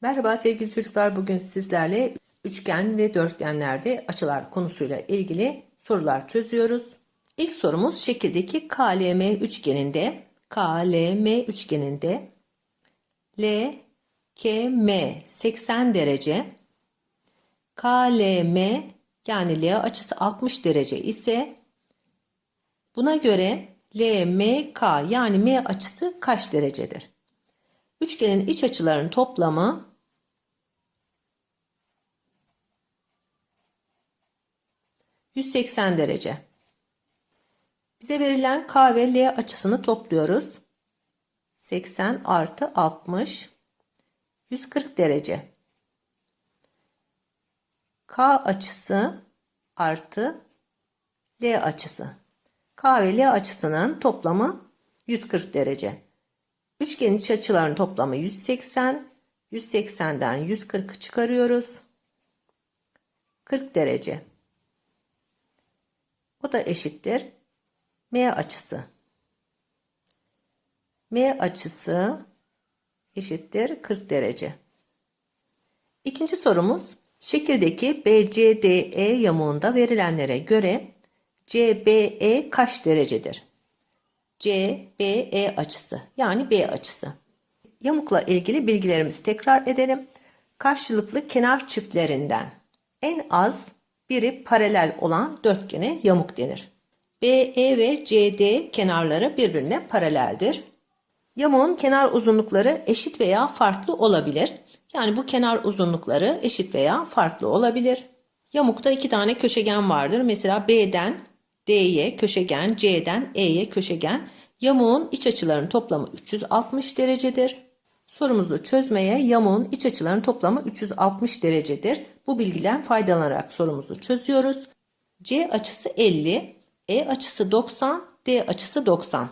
Merhaba sevgili çocuklar. Bugün sizlerle üçgen ve dörtgenlerde açılar konusuyla ilgili sorular çözüyoruz. İlk sorumuz şekildeki KLM üçgeninde KLM üçgeninde LKM 80 derece KLM yani L açısı 60 derece ise buna göre LMK yani M açısı kaç derecedir? Üçgenin iç açılarının toplamı ...180 derece. Bize verilen K ve L açısını topluyoruz. 80 artı 60... ...140 derece. K açısı artı L açısı. K ve L açısının toplamı 140 derece. Üçgenin iç açılarının toplamı 180. 180'den 140'ı çıkarıyoruz. 40 derece. O da eşittir. M açısı. M açısı eşittir 40 derece. İkinci sorumuz şekildeki BCDE yamuğunda verilenlere göre CBE kaç derecedir? CBE açısı yani B açısı. Yamukla ilgili bilgilerimizi tekrar edelim. Karşılıklı kenar çiftlerinden en az biri paralel olan dörtgene yamuk denir. BE ve CD kenarları birbirine paraleldir. Yamuğun kenar uzunlukları eşit veya farklı olabilir. Yani bu kenar uzunlukları eşit veya farklı olabilir. Yamukta iki tane köşegen vardır. Mesela B'den D'ye köşegen, C'den E'ye köşegen. Yamuğun iç açılarının toplamı 360 derecedir. Sorumuzu çözmeye yamuğun iç açılarının toplamı 360 derecedir. Bu bilgiden faydalanarak sorumuzu çözüyoruz. C açısı 50, E açısı 90, D açısı 90.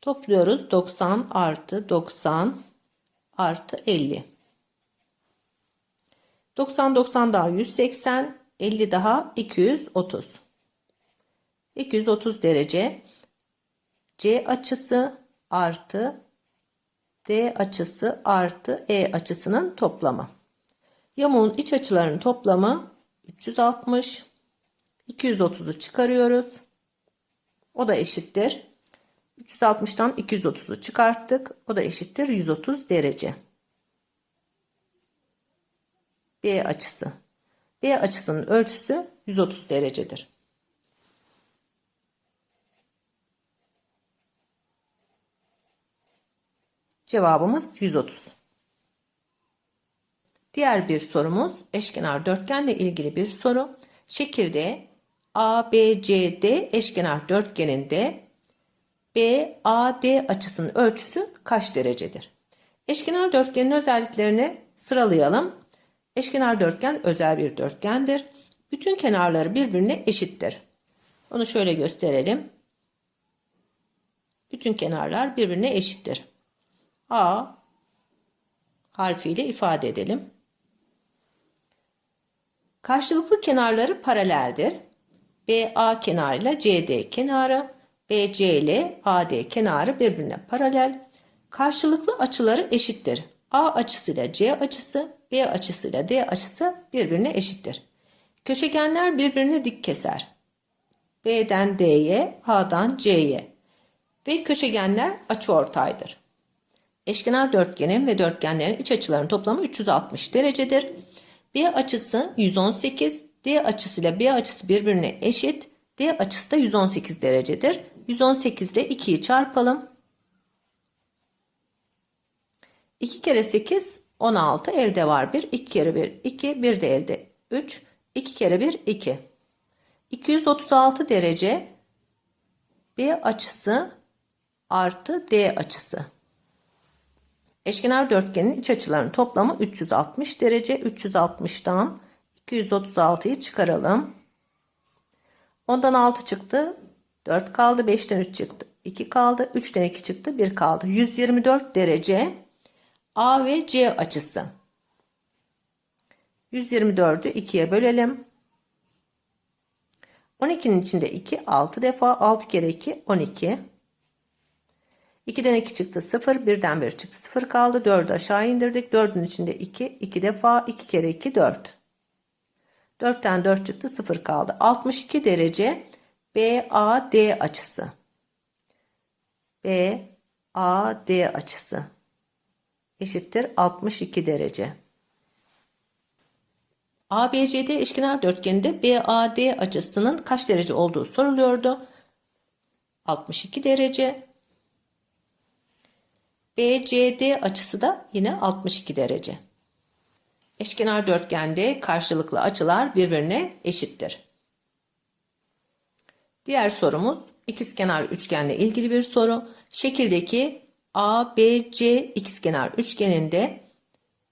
Topluyoruz 90 artı 90 artı 50. 90 90 daha 180, 50 daha 230. 230 derece C açısı artı D açısı artı E açısının toplamı. Yamuğun iç açılarının toplamı 360. 230'u çıkarıyoruz. O da eşittir. 360'tan 230'u çıkarttık. O da eşittir 130 derece. B açısı. B açısının ölçüsü 130 derecedir. Cevabımız 130. Diğer bir sorumuz eşkenar dörtgenle ilgili bir soru. Şekilde ABCD eşkenar dörtgeninde BAD açısının ölçüsü kaç derecedir? Eşkenar dörtgenin özelliklerini sıralayalım. Eşkenar dörtgen özel bir dörtgendir. Bütün kenarları birbirine eşittir. Onu şöyle gösterelim. Bütün kenarlar birbirine eşittir. A harfiyle ifade edelim. Karşılıklı kenarları paraleldir. BA kenarıyla CD kenarı, BC ile AD kenarı birbirine paralel. Karşılıklı açıları eşittir. A açısıyla C açısı, B açısıyla D açısı birbirine eşittir. Köşegenler birbirini dik keser. B'den D'ye, A'dan C'ye ve köşegenler açıortaydır. Eşkenar dörtgenin ve dörtgenlerin iç açılarının toplamı 360 derecedir. B açısı 118, D açısıyla B açısı birbirine eşit. D açısı da 118 derecedir. 118 ile 2'yi çarpalım. 2 kere 8 16 elde var 1. 2 kere 1 2 1 de elde 3. 2 kere 1 2. 236 derece B açısı artı D açısı. Eşkenar dörtgenin iç açılarının toplamı 360 derece. 360'dan 236'yı çıkaralım. Ondan 6 çıktı. 4 kaldı. 5'ten 3 çıktı. 2 kaldı. 3'ten 2 çıktı. 1 kaldı. 124 derece A ve C açısı. 124'ü 2'ye bölelim. 12'nin içinde 2 6 defa 6 kere 2 12. 2'den 2 çıktı 0. 1'den 1 çıktı 0 kaldı. 4'ü aşağı indirdik. 4'ün içinde 2. 2 defa 2 kere 2 4. 4'ten 4 çıktı 0 kaldı. 62 derece BAD açısı. BAD açısı eşittir 62 derece. ABCD eşkenar dörtgeninde BAD açısının kaç derece olduğu soruluyordu. 62 derece. BCD açısı da yine 62 derece. Eşkenar dörtgende karşılıklı açılar birbirine eşittir. Diğer sorumuz ikizkenar üçgenle ilgili bir soru. Şekildeki ABC ikizkenar üçgeninde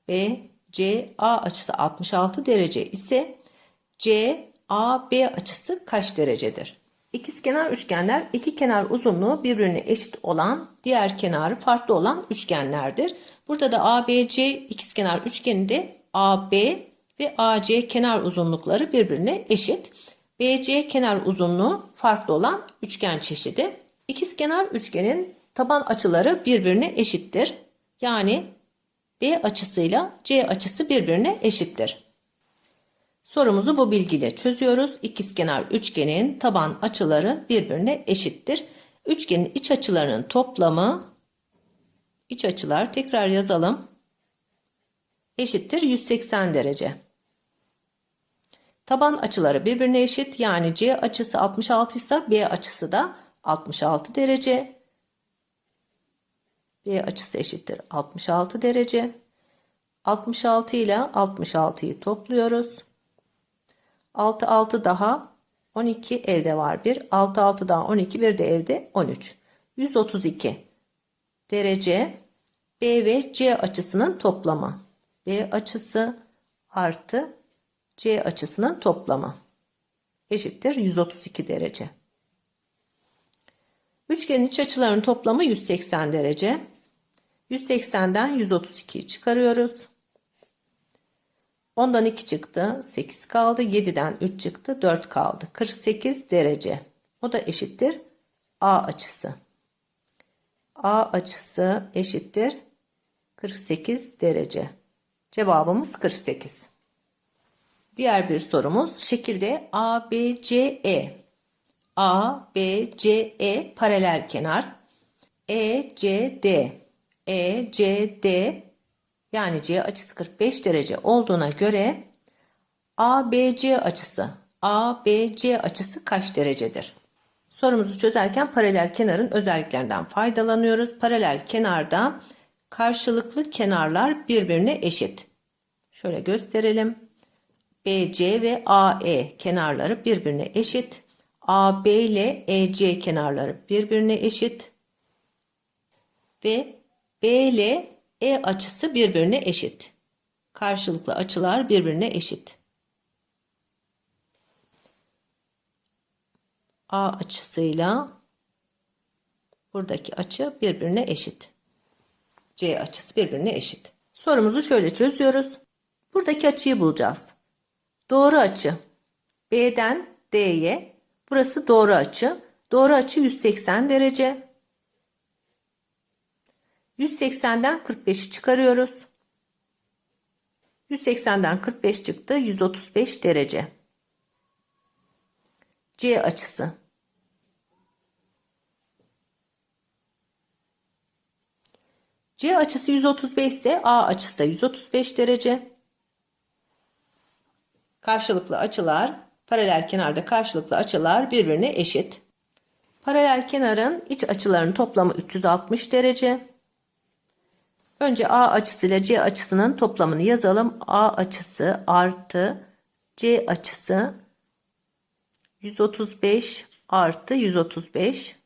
BCA açısı 66 derece ise CAB açısı kaç derecedir? İkizkenar üçgenler iki kenar uzunluğu birbirine eşit olan, diğer kenarı farklı olan üçgenlerdir. Burada da ABC ikizkenar üçgeninde AB ve AC kenar uzunlukları birbirine eşit. BC kenar uzunluğu farklı olan üçgen çeşidi. İkizkenar üçgenin taban açıları birbirine eşittir. Yani B açısıyla C açısı birbirine eşittir. Sorumuzu bu bilgiyle çözüyoruz. İkizkenar üçgenin taban açıları birbirine eşittir. Üçgenin iç açılarının toplamı iç açılar tekrar yazalım. Eşittir 180 derece. Taban açıları birbirine eşit. Yani C açısı 66 ise B açısı da 66 derece. B açısı eşittir 66 derece. 66 ile 66'yı topluyoruz. 6 6 daha 12 elde var 1. 6 6 daha 12 bir de elde 13. 132 derece B ve C açısının toplamı. B açısı artı C açısının toplamı eşittir 132 derece. Üçgenin iç açılarının toplamı 180 derece. 180'den 132'yi çıkarıyoruz. 10'dan 2 çıktı. 8 kaldı. 7'den 3 çıktı. 4 kaldı. 48 derece. O da eşittir. A açısı. A açısı eşittir. 48 derece. Cevabımız 48. Diğer bir sorumuz şekilde ABCE. ABCE paralel kenar. ECD. ECD yani C açısı 45 derece olduğuna göre ABC açısı ABC açısı kaç derecedir? Sorumuzu çözerken paralel kenarın özelliklerinden faydalanıyoruz. Paralel kenarda karşılıklı kenarlar birbirine eşit. Şöyle gösterelim. BC ve AE kenarları birbirine eşit. AB ile EC kenarları birbirine eşit. Ve B ile E açısı birbirine eşit. Karşılıklı açılar birbirine eşit. A açısıyla buradaki açı birbirine eşit. C açısı birbirine eşit. Sorumuzu şöyle çözüyoruz. Buradaki açıyı bulacağız. Doğru açı. B'den D'ye. Burası doğru açı. Doğru açı 180 derece. 180'den 45'i çıkarıyoruz. 180'den 45 çıktı. 135 derece. C açısı. C açısı 135 ise A açısı da 135 derece. Karşılıklı açılar, paralel kenarda karşılıklı açılar birbirine eşit. Paralel kenarın iç açılarının toplamı 360 derece. Önce A açısı ile C açısının toplamını yazalım. A açısı artı C açısı 135 artı 135.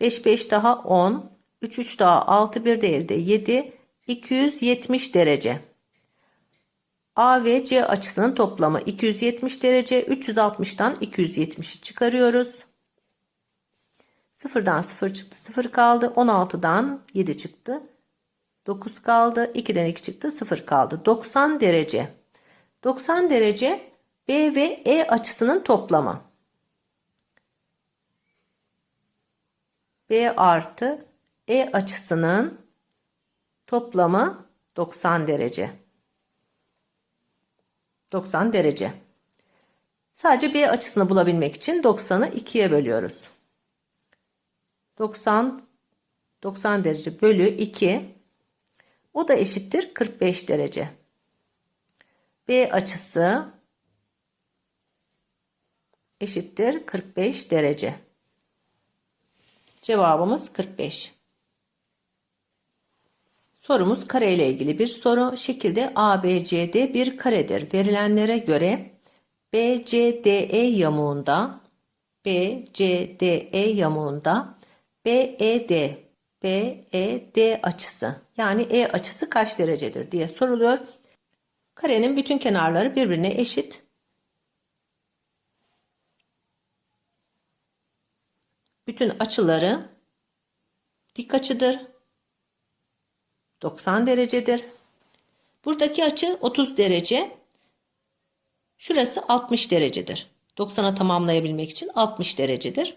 5 5 daha 10. 3 3 daha 6 1 de elde 7. 270 derece. A ve C açısının toplamı 270 derece. 360'tan 270'i çıkarıyoruz. Sıfırdan 0 çıktı 0 kaldı. 16'dan 7 çıktı. 9 kaldı. 2'den 2 çıktı 0 kaldı. 90 derece. 90 derece B ve E açısının toplamı. B artı E açısının toplamı 90 derece. 90 derece. Sadece B açısını bulabilmek için 90'ı 2'ye bölüyoruz. 90 90 derece bölü 2 o da eşittir 45 derece. B açısı eşittir 45 derece. Cevabımız 45. Sorumuz kare ile ilgili bir soru. Şekilde ABCD bir karedir. Verilenlere göre BCDE yamuğunda BCDE yamuğunda BED BED açısı yani E açısı kaç derecedir diye soruluyor. Karenin bütün kenarları birbirine eşit. Bütün açıları dik açıdır. 90 derecedir. Buradaki açı 30 derece. Şurası 60 derecedir. 90'a tamamlayabilmek için 60 derecedir.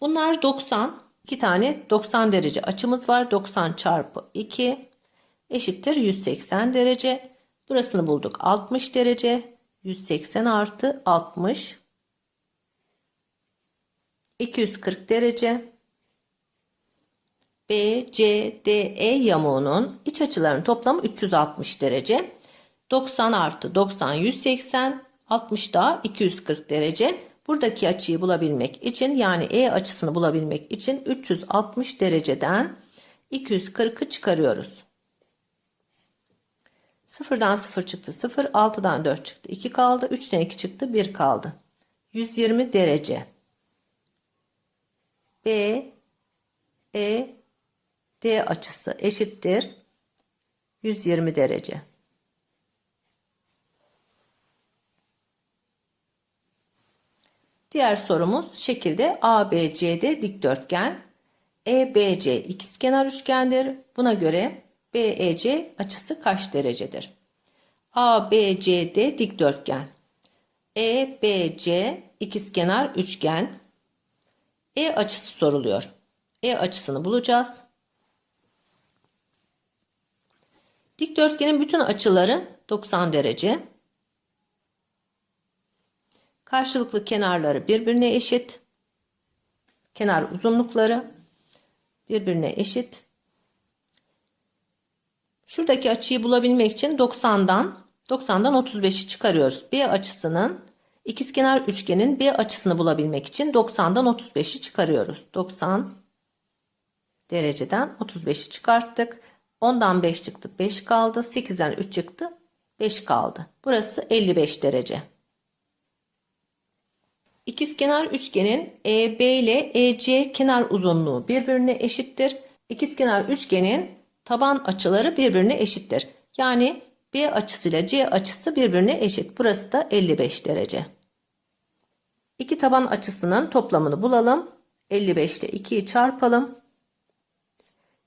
Bunlar 90. 2 tane 90 derece açımız var. 90 çarpı 2 eşittir 180 derece. Burasını bulduk 60 derece. 180 artı 60 240 derece. BCDE yamuğunun iç açılarının toplamı 360 derece. 90 artı 90 180 60 daha 240 derece. Buradaki açıyı bulabilmek için yani E açısını bulabilmek için 360 dereceden 240'ı çıkarıyoruz. 0'dan 0 çıktı 0, 6'dan 4 çıktı 2 kaldı, 3'ten 2 çıktı 1 kaldı. 120 derece. B, E, D açısı eşittir 120 derece. Diğer sorumuz şekilde ABCD dikdörtgen, EBC ikizkenar üçgendir. Buna göre BEC açısı kaç derecedir? ABCD dikdörtgen, EBC ikizkenar üçgen, E açısı soruluyor. E açısını bulacağız. Dikdörtgenin bütün açıları 90 derece. Karşılıklı kenarları birbirine eşit. Kenar uzunlukları birbirine eşit. Şuradaki açıyı bulabilmek için 90'dan 90'dan 35'i çıkarıyoruz. B açısının ikizkenar üçgenin B açısını bulabilmek için 90'dan 35'i çıkarıyoruz. 90 dereceden 35'i çıkarttık. 10'dan 5 çıktı 5 kaldı. 8'den 3 çıktı 5 kaldı. Burası 55 derece. İkizkenar üçgenin EB ile EC kenar uzunluğu birbirine eşittir. İkizkenar üçgenin taban açıları birbirine eşittir. Yani B açısıyla C açısı birbirine eşit. Burası da 55 derece. İki taban açısının toplamını bulalım. 55 ile 2'yi çarpalım.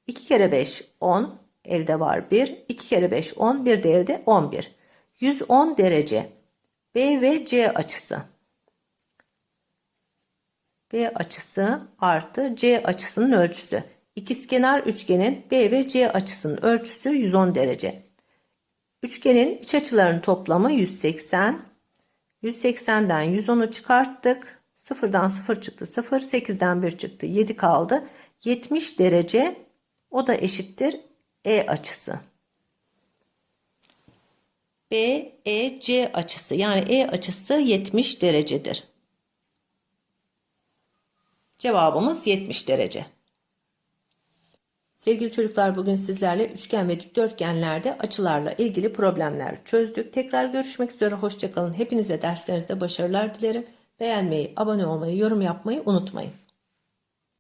2 kere 5 10. Elde var 1. 2 kere 5 10. Bir de elde 11. 110 derece. B ve C açısı. B açısı artı C açısının ölçüsü. İkizkenar üçgenin B ve C açısının ölçüsü 110 derece. Üçgenin iç açılarının toplamı 180. 180'den 110'u çıkarttık. 0'dan 0 çıktı 0. 8'den 1 çıktı 7 kaldı. 70 derece o da eşittir E açısı. B, E, C açısı yani E açısı 70 derecedir. Cevabımız 70 derece. Sevgili çocuklar bugün sizlerle üçgen ve dikdörtgenlerde açılarla ilgili problemler çözdük. Tekrar görüşmek üzere. Hoşçakalın. Hepinize derslerinizde başarılar dilerim. Beğenmeyi, abone olmayı, yorum yapmayı unutmayın.